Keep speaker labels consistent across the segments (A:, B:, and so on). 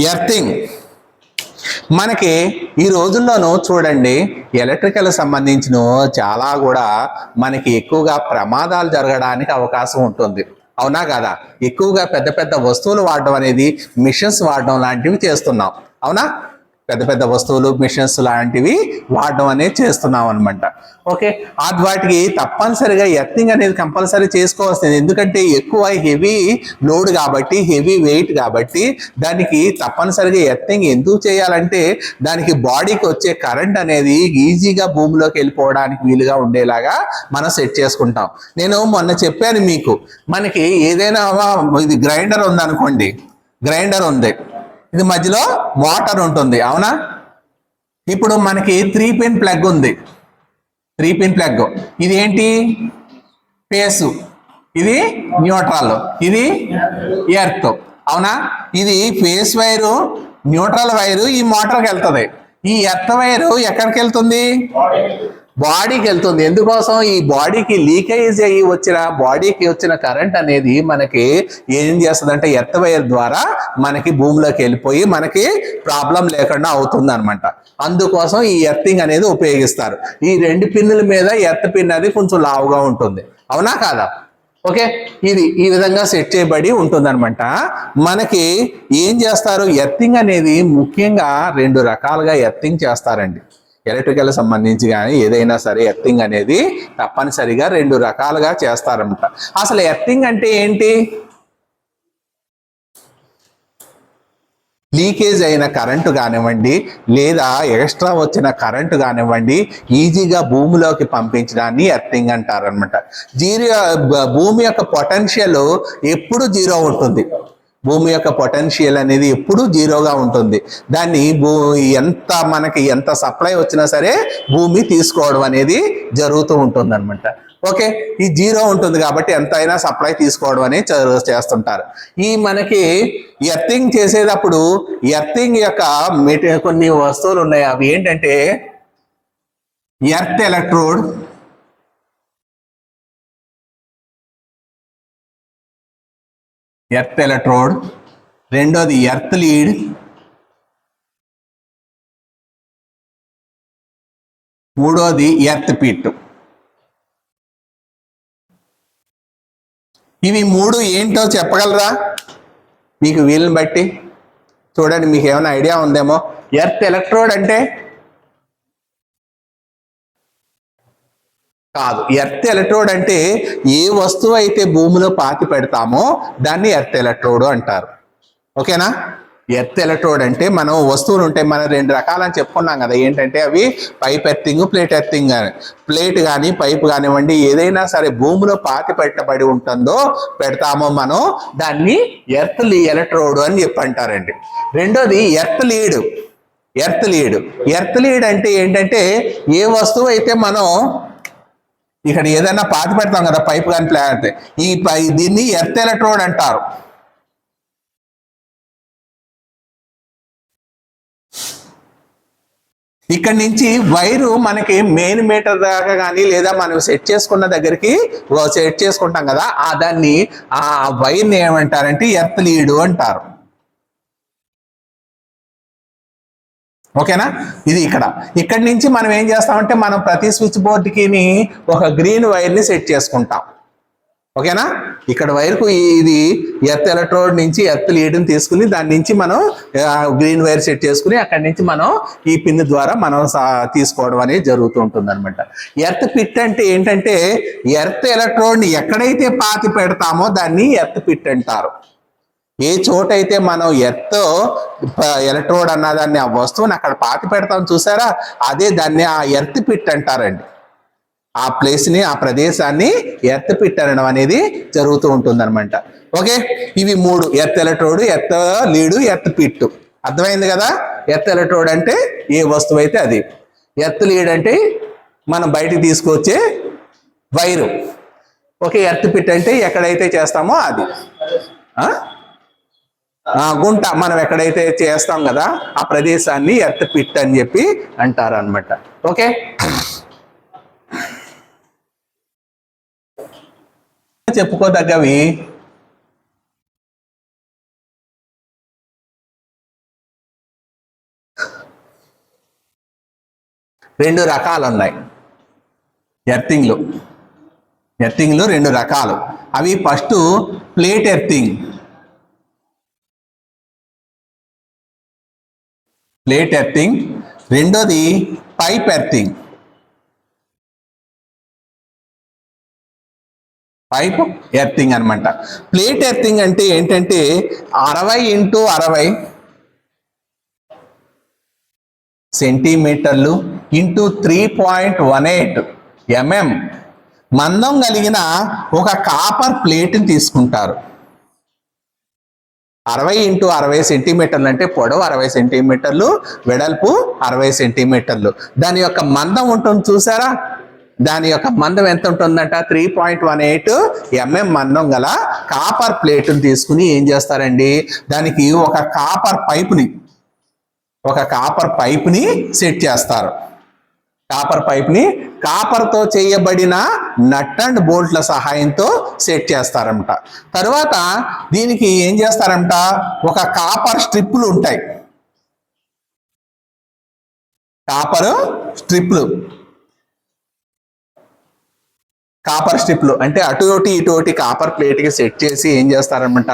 A: Earthing మనకి ఈ రోజుల్లోనూ చూడండి ఎలక్ట్రికల్ సంబంధించిన చాలా కూడా మనకి ఎక్కువగా ప్రమాదాలు జరగడానికి అవకాశం ఉంటుంది. అవునా కదా? ఎక్కువగా పెద్ద పెద్ద వస్తువులు వాడడం అనేది మిషన్స్ వాడడం లాంటివి చేస్తున్నాం. అవునా? పెద్ద పెద్ద వస్తువులు మిషన్స్ లాంటివి వాడడం అనేది చేస్తున్నాం అనమాట ఓకే? వాటికి తప్పనిసరిగా ఎర్తింగ్ అనేది కంపల్సరీ చేసుకోవాల్సింది. ఎందుకంటే ఎక్కువ హెవీ లోడ్ కాబట్టి హెవీ వెయిట్ కాబట్టి దానికి తప్పనిసరిగా ఎర్తింగ్ ఎందుకు చేయాలంటే దానికి బాడీకి వచ్చే కరెంట్ అనేది ఈజీగా భూమిలోకి వెళ్ళిపోవడానికి వీలుగా ఉండేలాగా మనం సెట్ చేసుకుంటాం. నేను మొన్న చెప్పాను మీకు మనకి ఏదైనా ఇది గ్రైండర్ ఉందనుకోండి. గ్రైండర్ ఉంది. ఇది మధ్యలో మోటార్ ఉంటుంది అవునా? ఇప్పుడు మనకి త్రీ పిన్ ప్లగ్ ఉంది. త్రీ పిన్ ప్లగ్ ఇది ఏంటి? పేసు ఇది న్యూట్రల్ ఇది ఎర్త్ అవునా? ఇది ఫేస్ వైరు న్యూట్రల్ వైరు ఈ మోటార్కి వెళ్తుంది. ఈ ఎర్త్ వైరు ఎక్కడికి వెళ్తుంది? బాడీకి వెళ్తుంది. ఎందుకోసం? ఈ బాడీకి లీకేజ్ అయ్యి వచ్చిన బాడీకి వచ్చిన కరెంట్ అనేది మనకి ఏం చేస్తుంది అంటే ఎర్త్ వైర్ ద్వారా మనకి భూమిలోకి వెళ్ళిపోయి మనకి ప్రాబ్లం లేకుండా అవుతుంది అనమాట అందుకోసం ఈ ఎర్తింగ్ అనేది ఉపయోగిస్తారు. ఈ రెండు పిన్నుల మీద ఎర్త్ పిన్ అది కొంచెం లావుగా ఉంటుంది. అవునా కాదా? ఓకే? ఇది ఈ విధంగా సెట్ చేయబడి ఉంటుందన్నమాట. మనకి ఏం చేస్తారు? ఎర్తింగ్ అనేది ముఖ్యంగా రెండు రకాలుగా ఎర్తింగ్ చేస్తారండి. ఎలక్ట్రికల్ సంబంధించి కానీ ఏదైనా సరే ఎర్తింగ్ అనేది తప్పనిసరిగా రెండు రకాలుగా చేస్తారన్నమాట అసలు ఎర్తింగ్ అంటే ఏంటి? లీకేజ్ అయిన కరెంటు కానివ్వండి లేదా ఎక్స్ట్రా వచ్చిన కరెంటు కానివ్వండి ఈజీగా భూమిలోకి పంపించడాన్ని ఎర్తింగ్ అంటారనమాట జీరో భూమి యొక్క పొటెన్షియల్ ఎప్పుడు జీరో ఉంటుంది. భూమి యొక్క పొటెన్షియల్ అనేది ఎప్పుడూ జీరోగా ఉంటుంది. దాన్ని భూ ఎంత మనకి ఎంత సప్లై వచ్చినా సరే భూమి తీసుకోవడం అనేది జరుగుతూ ఉంటుంది అనమాట ఓకే? ఈ జీరో ఉంటుంది కాబట్టి ఎంత అయినా సప్లై తీసుకోవడం అనేది చేస్తుంటారు. ఈ మనకి ఎర్తింగ్ చేసేటప్పుడు ఎర్తింగ్ యొక్క మెటీ కొన్ని వస్తువులు ఉన్నాయి. అవి ఏంటంటే ఎర్త్ ఎలక్ట్రోడ్ ఎర్త్ ఎలక్ట్రోడ్. రెండోది ఎర్త్ లీడ్. మూడోది ఎర్త్ పిట్. ఇవి మూడు ఏంటో చెప్పగలరా? మీకు వీలుని బట్టి. చూడండి మీకు ఏమైనా ఐడియా ఉందేమో? ఎర్త్ ఎలక్ట్రోడ్ అంటే కాదు. ఎర్త్ ఎలక్ట్రోడ్ అంటే ఏ వస్తువు అయితే భూమిలో పాతి పెడతామో దాన్ని ఎర్త్ ఎలక్ట్రోడ్ అంటారు. ఓకేనా? ఎర్త్ ఎలక్ట్రోడ్ అంటే మనం వస్తువులు ఉంటాయి మనం రెండు రకాలని చెప్పుకున్నాం కదా. ఏంటంటే అవి పైప్ ఎర్తింగ్ ప్లేట్ ఎర్తింగ్ అని. ప్లేట్ కానీ పైప్ కానివ్వండి ఏదైనా సరే భూమిలో పాతి పెట్టబడి ఉంటుందో పెడతామో మనం దాన్ని ఎర్త్ ఎలక్ట్రోడ్ అని చెప్పి అంటారండి రెండోది earth lead. Earth lead. Earth lead అంటే ఏంటంటే ఏ వస్తువు అయితే మనం ఇక్కడ ఏదైనా పాతి పెడతాం కదా పైప్ కానీ ప్లాంట్ ఈ పై దీన్ని ఎర్త్ ఎలక్ట్రోడ్ అంటారు. ఇక్కడ నుంచి వైరు మనకి మెయిన్ మీటర్ దాకా కానీ లేదా మనం సెట్ చేసుకున్న దగ్గరికి సెట్ చేసుకుంటాం కదా ఆ దాన్ని ఆ వైర్ని ఏమంటారంటే ఎర్త్ లీడు అంటారు. ఓకేనా? ఇది ఇక్కడ. ఇక్కడ నుంచి మనం ఏం చేస్తామంటే మనం ప్రతి స్విచ్ బోర్డుకి ఒక గ్రీన్ వైర్ని సెట్ చేసుకుంటాం. ఓకేనా? ఇక్కడ వైర్కు ఇది ఎర్త్ ఎలక్ట్రోడ్ నుంచి ఎర్త్ లీడ్ని తీసుకుని దాని నుంచి మనం గ్రీన్ వైర్ సెట్ చేసుకుని అక్కడి నుంచి మనం ఈ పిన్ ద్వారా మనం సా- తీసుకోవడం అనేది జరుగుతూ ఉంటుంది అనమాట ఎర్త్ పిట్ అంటే ఏంటంటే ఎర్త్ ఎలక్ట్రోడ్ని ఎక్కడైతే పాతి పెడతామో దాన్ని ఎర్త్ పిట్ అంటారు. ఏ చోటైతే మనం ఎర్త్ ఎలక్ట్రోడ్ అన్న దాన్ని ఆ వస్తువుని అక్కడ పాతి పెడతాం చూసారా? అదే దాన్ని ఆ ఎర్త్ పిట్ అంటారండి. ఆ ప్లేస్ని ఆ ప్రదేశాన్ని ఎర్త్ పిట్ అనడం అనేది జరుగుతూ ఉంటుంది అనమాట ఓకే? ఇవి మూడు. Earth electrode earth lead earth pit. అర్థమైంది కదా? ఎర్త్ ఎలక్ట్రోడ్ అంటే ఏ వస్తువు అయితే అది. ఎర్త్ లీడ్ అంటే మనం బయటికి తీసుకొచ్చే వైరు. ఓకే? ఎర్త్ పిట్ అంటే ఎక్కడైతే చేస్తామో అది. గుంట మనం ఎక్కడైతే చేస్తాం కదా ఆ ప్రదేశాన్ని ఎర్త్ పిట్ అని చెప్పి అంటారనమాట ఓకే? చెప్పుకోదగ్గవి. రెండు రకాలు ఉన్నాయి ఎర్తింగ్లు. ఎర్తింగ్లు రెండు రకాలు. అవి first plate earthing. Plate earthing రెండోది పైప్ ఎర్తింగ్ పైప్ ఎర్తింగ్ అనమాట ప్లేట్ ఎర్తింగ్ అంటే ఏంటంటే అరవై ఇంటూ అరవై సెంటీమీటర్లు into three point one eight mm మందం కలిగిన ఒక కాపర్ ప్లేట్ని తీసుకుంటారు. అరవై ఇంటూ అరవై సెంటీమీటర్లు అంటే పొడవు అరవై సెంటీమీటర్లు వెడల్పు అరవై సెంటీమీటర్లు. దాని యొక్క మందం ఉంటుంది చూసారా? దాని యొక్క మందం ఎంత ఉంటుందంట? Three point one eight mm మందం గల కాపర్ ప్లేట్ని తీసుకుని ఏం చేస్తారండి? దానికి ఒక కాపర్ పైపుని ఒక కాపర్ పైప్ని సెట్ చేస్తారు. కాపర్ పైప్ని కాపర్తో చేయబడిన నట్ అండ్ బోల్ట్ల సహాయంతో సెట్ చేస్తారంట. తర్వాత దీనికి ఏం చేస్తారంట? ఒక కాపర్ స్ట్రిప్లు ఉంటాయి. కాపర్ స్ట్రిప్లు కాపర్ స్ట్రిప్లు అంటే అటు ఒకటి ఇటు ఒకటి కాపర్ ప్లేట్కి సెట్ చేసి ఏం చేస్తారనమాట?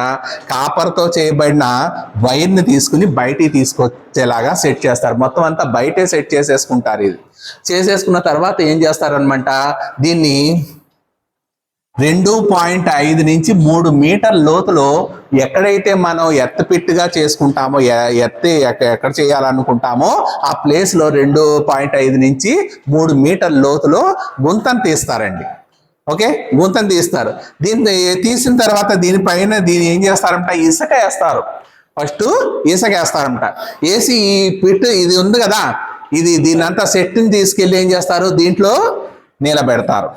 A: కాపర్తో చేయబడిన వైర్ని తీసుకుని బయటికి తీసుకొచ్చేలాగా సెట్ చేస్తారు. మొత్తం అంతా బయటే సెట్ చేసేసుకుంటారు ఇది. చేసేసుకున్న తర్వాత ఏం చేస్తారనమాట? దీన్ని రెండు పాయింట్ ఐదు నుంచి మూడు మీటర్ లోతులో ఎక్కడైతే మనం ఎత్త పిట్టుగా చేసుకుంటామో ఎ- ఎత్తి ఎక్కడ చేయాలనుకుంటామో ఆ ప్లేస్లో రెండు పాయింట్ ఐదు నుంచి మూడు మీటర్ లోతులో గుంతను తీస్తారండి. ఓకే? గుంతను తీస్తారు. దీన్ని తీసిన తర్వాత దీనిపైన దీన్ని ఏం చేస్తారంట? ఇసుక వేస్తారు. ఫస్ట్ ఇసుక వేస్తారంట. వేసి ఈ పిట్ ఇది ఉంది కదా ఇది దీని అంతా సెట్ని తీసుకెళ్ళి ఏం చేస్తారు? దీంట్లో నిలబెడతారు.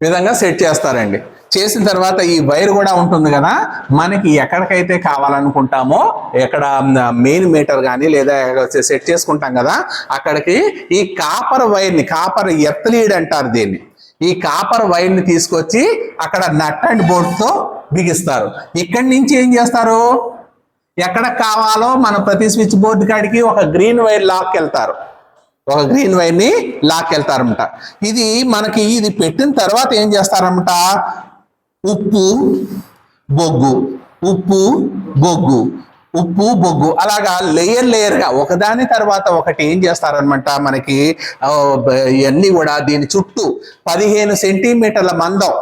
A: ఈ విధంగా సెట్ చేస్తారండి. చేసిన తర్వాత ఈ వైర్ కూడా ఉంటుంది కదా మనకి ఎక్కడికైతే కావాలనుకుంటామో ఎక్కడ మెయిన్ మీటర్ కానీ లేదా సెట్ చేసుకుంటాం కదా అక్కడికి ఈ కాపర్ వైర్ని కాపర్ ఎత్తలీడ్ అంటారు దీన్ని. ఈ కాపర్ వైర్ని తీసుకొచ్చి అక్కడ నట్ అండ్ బోల్ట్తో బిగిస్తారు. ఇక్కడి నుంచి ఏం చేస్తారు? ఎక్కడ కావాలో మన ప్రతి స్విచ్ బోర్డు కాడికి ఒక గ్రీన్ వైర్ లాక్ వెళ్తారు. ఒక గ్రీన్ వైర్ని లాక్ వెళ్తారనమాట ఇది మనకి ఇది పెట్టిన తర్వాత ఏం చేస్తారనమాట ఉప్పు బొగ్గు. ఉప్పు బొగ్గు. ఉప్పు బొగ్గు. అలాగా లేయర్ లేయర్గా ఒకదాని తర్వాత ఒకటి ఏం చేస్తారనమాట మనకి ఇవన్నీ కూడా దీని చుట్టూ పదిహేను సెంటీమీటర్ల మందం.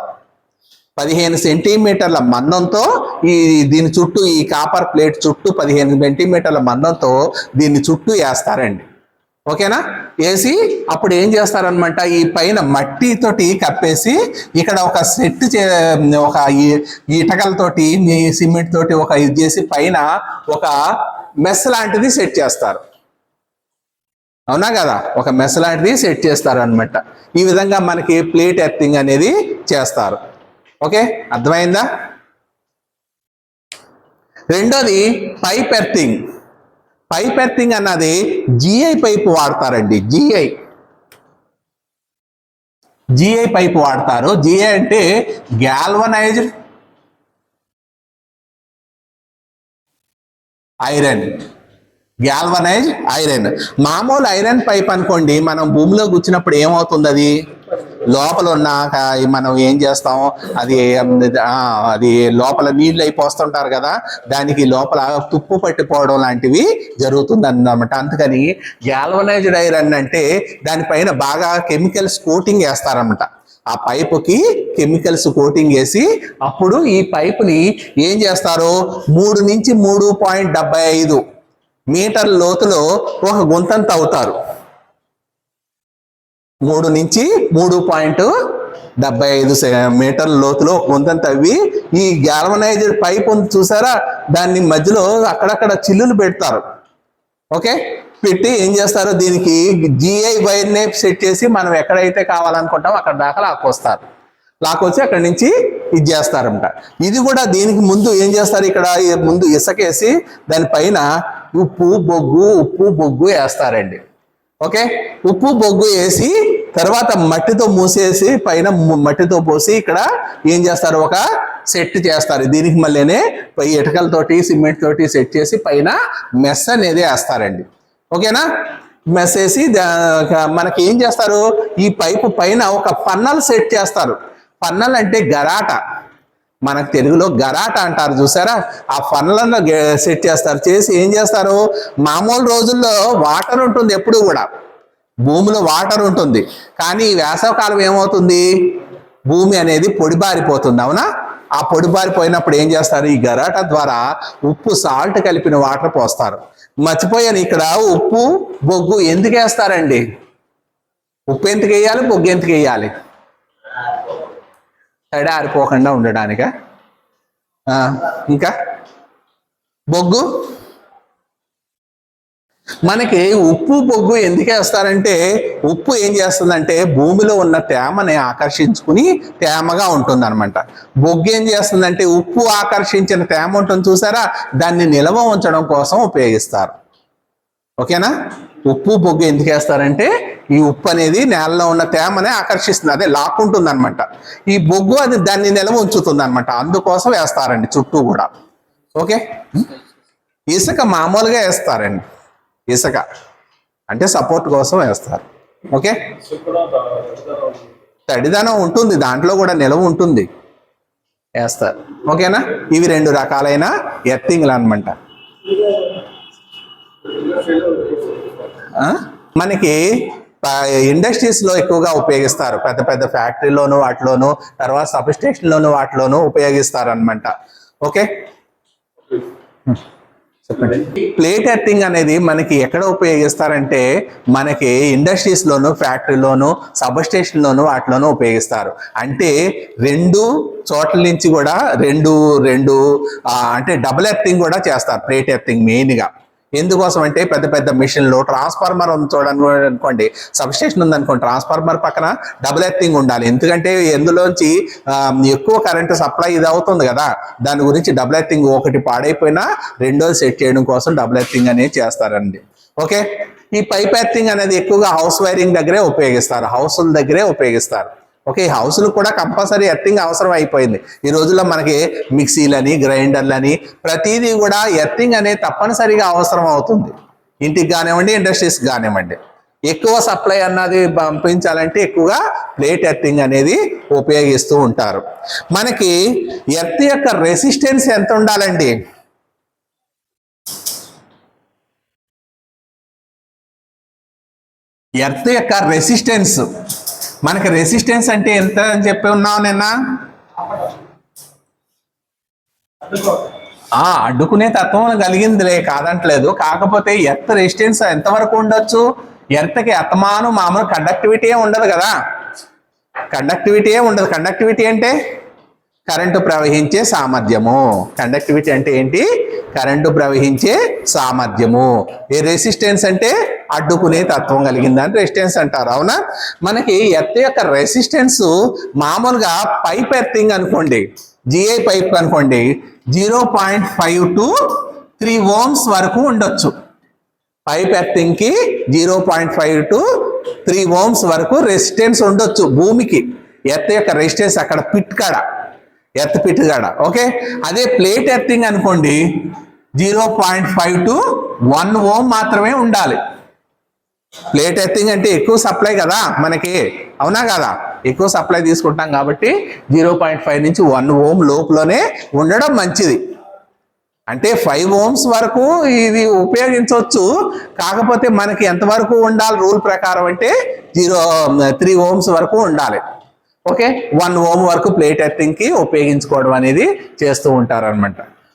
A: పదిహేను సెంటీమీటర్ల మందంతో ఈ దీని చుట్టూ ఈ కాపర్ ప్లేట్ చుట్టూ పదిహేను సెంటీమీటర్ల మందంతో దీన్ని చుట్టూ వేస్తారండి. ఓకేనా? వేసి అప్పుడు ఏం చేస్తారనమాట ఈ పైన మట్టితోటి కప్పేసి ఇక్కడ ఒక సెట్ చే ఒక ఈ- ఇటకలతోటి సిమెంట్ తోటి ఒక ఇది చేసి పైన ఒక మెస్ లాంటిది సెట్ చేస్తారు. అవునా కదా? ఒక మెస్ లాంటిది సెట్ చేస్తారు అనమాట ఈ విధంగా మనకి ప్లేట్ ఎర్తింగ్ అనేది చేస్తారు. ఓకే? అర్థమైందా? రెండోది పైప్ ఎర్తింగ్ పైప్ ఎర్తింగ్ అన్నది జిఐ పైప్ వాడతారండి జిఐ. జిఐ పైప్ వాడతారు. జిఐ అంటే గ్యాల్వనైజ్డ్ ఐరన్ గ్యాల్వనైజ్ ఐరన్ మామూలు ఐరన్ పైప్ అనుకోండి మనం భూమిలో కూర్చున్నప్పుడు ఏమవుతుంది అది లోపల ఉన్న మనం ఏం చేస్తాం? అది అది లోపల నీళ్ళు అయిపోస్తుంటారు కదా దానికి లోపల తుప్పు పట్టిపోవడం లాంటివి జరుగుతుంది అన్నమాట అందుకని గ్యాల్వనైజ్డ్ ఐరన్ అంటే దానిపైన బాగా కెమికల్స్ కోటింగ్ వేస్తారన్నమాట. ఆ పైపుకి కెమికల్స్ కోటింగ్ వేసి అప్పుడు ఈ పైపుని ఏం చేస్తారు? మూడు నుంచి మూడు పాయింట్ డెబ్బై ఐదు మీటర్ లోతులో ఒక గుంతం తవ్వుతారు. మూడు నుంచి మూడు పాయింట్ డెబ్బై ఐదు సె- మీటర్ల లోతులో ఒక గుంతం తవ్వి ఈ గ్యాల్వనైజ్డ్ పైప్ ఉంది చూసారా? దాన్ని మధ్యలో అక్కడక్కడ చిల్లులు పెడతారు. ఓకే? పెట్టి ఏం చేస్తారు? దీనికి జిఐ వైర్నే సెట్ చేసి మనం ఎక్కడైతే కావాలనుకుంటామో అక్కడ దాకా లాక్కొస్తారు. లాక్కొచ్చి అక్కడి నుంచి ఇది చేస్తారంట ఇది కూడా దీనికి ముందు ఏం చేస్తారు ఇక్కడ? ముందు ఇసుకేసి దానిపైన ఉప్పు బొగ్గు ఉప్పు బొగ్గు వేస్తారండి. ఓకే? ఉప్పు బొగ్గు వేసి తర్వాత మట్టితో మూసేసి పైన మట్టితో పోసి ఇక్కడ ఏం చేస్తారు? ఒక సెట్ చేస్తారు. దీనికి మళ్ళీనే ఇటుకలతోటి సిమెంట్ తోటి సెట్ చేసి పైన మెస్ అనేది వేస్తారండి. ఓకేనా? మెస్ వేసి మనకి ఏం చేస్తారు? ఈ పైపు పైన ఒక పన్నలు సెట్ చేస్తారు. పన్నలు అంటే గరాట. మనకు తెలుగులో గరాట అంటారు చూసారా? ఆ ఫన్లను సెట్ చేస్తారు. చేసి ఏం చేస్తారు? మామూలు రోజుల్లో వాటర్ ఉంటుంది ఎప్పుడు కూడా. భూమిలో వాటర్ ఉంటుంది. కానీ వేసవకాలం ఏమవుతుంది? భూమి అనేది పొడిబారిపోతుంది అవునా? ఆ పొడిబారిపోయినప్పుడు ఏం చేస్తారు? ఈ గరాట ద్వారా ఉప్పు సాల్ట్ కలిపిన వాటర్ పోస్తారు. మర్చిపోయాను ఇక్కడ ఉప్పు బొగ్గు ఎందుకు వేస్తారండి ఉప్పు ఎందుకు వేయాలి? బొగ్గు ఎందుకు వేయాలి? తడి ఆరిపోకుండా ఉండడానిక ఇంకా? బొగ్గు? మనకి ఉప్పు బొగ్గు ఎందుకే వేస్తారంటే ఉప్పు ఏం చేస్తుందంటే భూమిలో ఉన్న తేమని ఆకర్షించుకుని తేమగా ఉంటుంది అనమాట బొగ్గు ఏం చేస్తుందంటే ఉప్పు ఆకర్షించిన తేమ ఉంటుంది చూసారా? దాన్ని నిల్వ ఉంచడం కోసం ఉపయోగిస్తారు. ఓకేనా? ఉప్పు బొగ్గు ఎందుకు వేస్తారంటే ఈ ఉప్పు అనేది నేలలో ఉన్న తేమని ఆకర్షిస్తుంది. అదే లాక్కుంటుంది అనమాట ఈ బొగ్గు అది దాన్ని నిల్వ ఉంచుతుంది అనమాట అందుకోసం వేస్తారండి చుట్టూ కూడా. ఓకే? ఇసుక మామూలుగా వేస్తారండి. ఇసుక. అంటే సపోర్ట్ కోసం వేస్తారు. ఓకే? తడిదనం ఉంటుంది. దాంట్లో కూడా నిలవ ఉంటుంది. వేస్తారు. ఓకేనా? ఇవి రెండు రకాలైన ఎర్తింగ్లు అనమాట మనకి ఇండస్ట్రీస్లో ఎక్కువగా ఉపయోగిస్తారు. పెద్ద పెద్ద ఫ్యాక్టరీలోను వాటిలోను తర్వాత సబ్ స్టేషన్లోను వాటిలోను ఉపయోగిస్తారు అనమాట ఓకే చెప్పండి. ప్లేట్ ఎర్టింగ్ అనేది మనకి ఎక్కడ ఉపయోగిస్తారంటే మనకి ఇండస్ట్రీస్లోను ఫ్యాక్టరీలోను సబ్ స్టేషన్ వాటిలోనూ ఉపయోగిస్తారు. అంటే రెండు చోట్ల నుంచి కూడా రెండు రెండు అంటే డబుల్ ఎర్టింగ్ కూడా చేస్తారు ప్లేట్ ఎర్టింగ్ మెయిన్గా. ఎందుకోసం అంటే పెద్ద పెద్ద మిషన్లు ట్రాన్స్ఫార్మర్ ఉంది చూడండి అనుకోండి సబ్స్టేషన్ ఉందనుకోండి ఉంది అనుకోండి ట్రాన్స్ఫార్మర్ పక్కన డబుల్ ఎర్తింగ్ ఉండాలి. ఎందుకంటే ఎందులోంచి ఎక్కువ కరెంట్ సప్లై ఇది అవుతుంది కదా. దాని గురించి డబుల్ ఎర్తింగ్ ఒకటి పాడైపోయినా రెండోది సెట్ చేయడం కోసం డబుల్ ఎర్తింగ్ అనేది చేస్తారండి. ఓకే? ఈ పైప్ ఎర్తింగ్ అనేది ఎక్కువగా హౌస్ వైరింగ్ దగ్గరే ఉపయోగిస్తారు. హౌసుల దగ్గరే ఉపయోగిస్తారు. ఓకే ఈ హౌస్లు కూడా కంపల్సరీ ఎర్తింగ్ అవసరం అయిపోయింది. ఈ రోజుల్లో మనకి మిక్సీలని గ్రైండర్లని ప్రతిదీ కూడా ఎర్తింగ్ అనేది తప్పనిసరిగా అవసరం అవుతుంది. ఇంటికి కానివ్వండి ఇండస్ట్రీస్కి కానివ్వండి. ఎక్కువ సప్లై అన్నది పంపించాలంటే ఎక్కువగా ప్లేట్ ఎర్తింగ్ అనేది ఉపయోగిస్తూ ఉంటారు. మనకి ఎర్త్ యొక్క రెసిస్టెన్స్ ఎంత ఉండాలండి? ఎర్త్ యొక్క రెసిస్టెన్స్ మనకి రెసిస్టెన్స్ అంటే ఎంత అని చెప్పి ఉన్నావు నిన్న? అడ్డుకునే తత్వం కలిగిందిలే కాదంటలేదు. కాకపోతే ఎర్త్ రెసిస్టెన్స్ ఎంతవరకు ఉండొచ్చు? ఎర్త్కి అతమాను మామూలు కండక్టివిటీ ఉండదు కదా. కండక్టివిటీ ఉండదు. కండక్టివిటీ అంటే కరెంటు ప్రవహించే సామర్థ్యము. కండక్టివిటీ అంటే ఏంటి? కరెంటు ప్రవహించే సామర్థ్యము. ఏ రెసిస్టెన్స్ అంటే? అడ్డుకునే తత్వం కలిగిందని రెసిస్టెన్స్ అంటారు. అవునా? మనకి ఎత్త యొక్క రెసిస్టెన్స్ మామూలుగా పైప్ ఎర్తింగ్ అనుకోండి. జిఐ పైప్ అనుకోండి. Zero point five to three ohms వరకు ఉండొచ్చు. Pipe ఎర్తింగ్కి zero point five to three ohms వరకు రెసిస్టెన్స్ ఉండొచ్చు భూమికి. ఎర్త్ యొక్క రెసిస్టెన్స్ అక్కడ పిట్ కాడ. ఎర్త్ పిట్ కాడ ఓకే? అదే ప్లేట్ ఎర్తింగ్ అనుకోండి zero point five to one ohm మాత్రమే ఉండాలి. ప్లేట్ ఎర్తింగ్ అంటే ఎక్కువ సప్లై కదా మనకి అవునా కదా? ఎక్కువ సప్లై తీసుకుంటాం కాబట్టి జీరో పాయింట్ ఫైవ్ నుంచి వన్ ఓమ్ లోపులోనే ఉండడం మంచిది. అంటే ఫైవ్ ఓమ్స్ వరకు ఇది ఉపయోగించవచ్చు కాకపోతే మనకి ఎంతవరకు ఉండాలి రూల్ ప్రకారం అంటే జీరో త్రీ ఓమ్స్ వరకు ఉండాలి. ఓకే? వన్ ఓమ్ వరకు ప్లేట్ ఎర్తింగ్కి ఉపయోగించుకోవడం అనేది చేస్తూ ఉంటారు అనమాట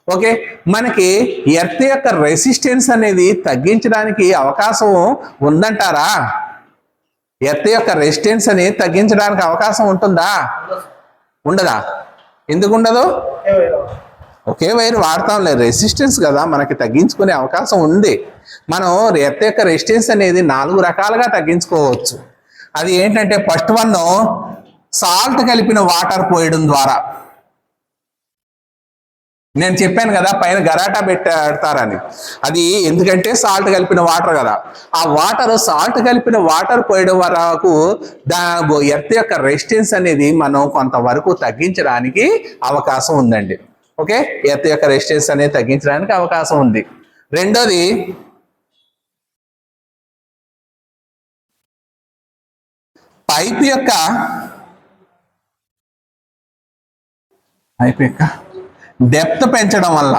A: ఓకే? మనకి ఎర్త్ యొక్క రెసిస్టెన్స్ అనేది తగ్గించడానికి అవకాశం ఉందంటారా? ఎర్త్ యొక్క రెసిస్టెన్స్ అని తగ్గించడానికి అవకాశం ఉంటుందా? ఉండదా? ఎందుకు ఉండదు? ఒకే వైర్ వాడతాం రెసిస్టెన్స్ కదా మనకి తగ్గించుకునే అవకాశం ఉంది. మనం ఎర్త్ యొక్క రెసిస్టెన్స్ అనేది నాలుగు రకాలుగా తగ్గించుకోవచ్చు. అది ఏంటంటే ఫస్ట్ వన్ సాల్ట్ కలిపిన వాటర్ పోయడం ద్వారా. నేను చెప్పాను కదా పైన గరాటా పెట్టారని అది ఎందుకంటే సాల్ట్ కలిపిన వాటర్ కదా. ఆ వాటర్ సాల్ట్ కలిపిన వాటర్ పోయడం వరకు దా ఎర్త్ యొక్క రెసిస్టెన్స్ అనేది మనం కొంతవరకు తగ్గించడానికి అవకాశం ఉందండి. ఓకే? ఎర్త్ యొక్క రెసిస్టెన్స్ అనేది తగ్గించడానికి అవకాశం ఉంది. రెండోది పైప్ యొక్క పైప్ డెప్త్ పెంచడం వల్ల.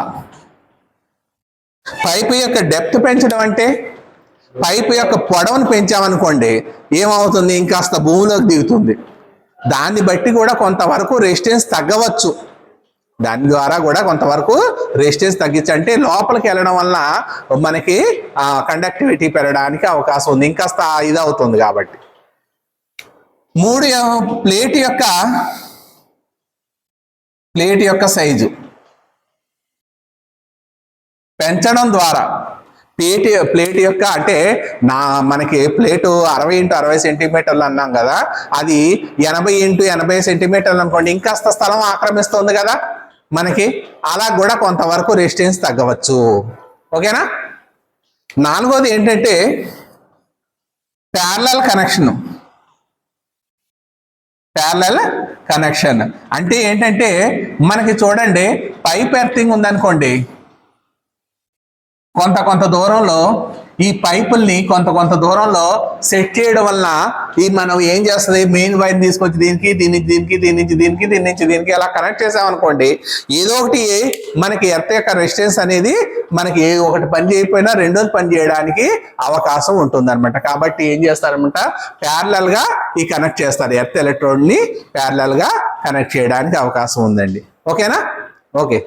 A: పైపు యొక్క డెప్త్ పెంచడం అంటే పైపు యొక్క పొడవును పెంచామనుకోండి ఏమవుతుంది? ఇంకాస్త భూమిలోకి దిగుతుంది. దాన్ని బట్టి కూడా కొంతవరకు రెసిస్టెన్స్ తగ్గవచ్చు. దాని ద్వారా కూడా కొంతవరకు రెసిస్టెన్స్ తగ్గించి అంటే లోపలికి వెళ్ళడం వల్ల మనకి కండక్టివిటీ పెరగడానికి అవకాశం ఉంది. ఇంకాస్త ఇది అవుతుంది కాబట్టి. మూడు ప్లేట్ యొక్క ప్లేట్ యొక్క సైజు. పెంచడం ద్వారా ప్లేట్ ప్లేట్ యొక్క అంటే నా మనకి ప్లేటు అరవై ఇంటూ అరవై సెంటీమీటర్లు అన్నాం కదా అది ఎనభై ఇంటూ ఎనభై సెంటీమీటర్లు అనుకోండి ఇంకాస్త స్థలం ఆక్రమిస్తుంది కదా మనకి అలా కూడా కొంతవరకు రెసిస్టెన్స్ తగ్గవచ్చు. ఓకేనా? నాలుగోది ఏంటంటే ప్యారలల్ కనెక్షన్ ప్యారలల్ కనెక్షన్ అంటే ఏంటంటే మనకి చూడండి పైప్ ఎర్తింగ్ ఉందనుకోండి కొంత కొంత దూరంలో ఈ పైపుల్ని కొంత కొంత దూరంలో సెట్ చేయడం వలన ఈ మనం ఏం చేస్తుంది? మెయిన్ వైర్ తీసుకొచ్చి దీనికి దీని దీనికి దీని నుంచి దీనికి దీని నుంచి దీనికి అలా కనెక్ట్ చేసామనుకోండి ఏదో ఒకటి మనకి ఎర్త్ యొక్క రెసిస్టెన్స్ అనేది మనకి ఏ ఒకటి పని చేయకపోయినా రెండోది పని చేయడానికి అవకాశం ఉంటుంది అనమాట కాబట్టి ఏం చేస్తారనమాట ప్యారలల్గా ఈ కనెక్ట్ చేస్తారు. ఎర్త్ ఎలక్ట్రోడ్ని ప్యారలల్గా కనెక్ట్ చేయడానికి అవకాశం ఉందండి. ఓకేనా ఓకే